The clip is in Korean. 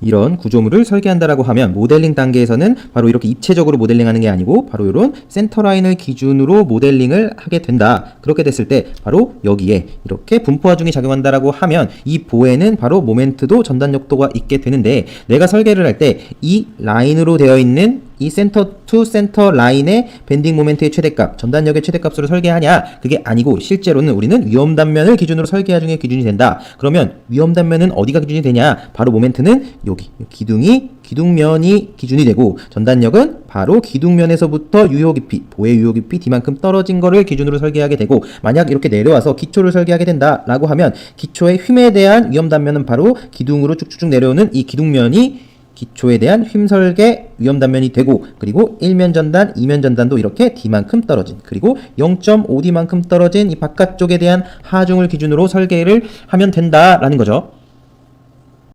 이런 구조물을 설계한다라고 하면 모델링 단계에서는 바로 이렇게 입체적으로 모델링하는 게 아니고 바로 이런 센터 라인을 기준으로 모델링을 하게 된다. 그렇게 됐을 때 바로 여기에 이렇게 분포 하중이 작용한다라고 하면 이 보에는 바로 모멘트도 전단력도가 있게 되는데 내가 설계를 할 때 이 라인으로 되어 있는 이 센터 투 센터 라인의 밴딩 모멘트의 최대값, 전단력의 최대값으로 설계하냐? 그게 아니고 실제로는 우리는 위험 단면을 기준으로 설계하중의 기준이 된다. 그러면 위험 단면은 어디가 기준이 되냐? 바로 모멘트는 여기 기둥이 기둥면이 기준이 되고 전단력은 바로 기둥면에서부터 유효 깊이, 보의 유효 깊이 D만큼 떨어진 거를 기준으로 설계하게 되고 만약 이렇게 내려와서 기초를 설계하게 된다라고 하면 기초의 힘에 대한 위험 단면은 바로 기둥으로 쭉쭉쭉 내려오는 이 기둥면이 기초에 대한 힘설계 위험 단면이 되고 그리고 1면 전단, 2면 전단도 이렇게 D만큼 떨어진 그리고 0.5D만큼 떨어진 이 바깥쪽에 대한 하중을 기준으로 설계를 하면 된다라는 거죠.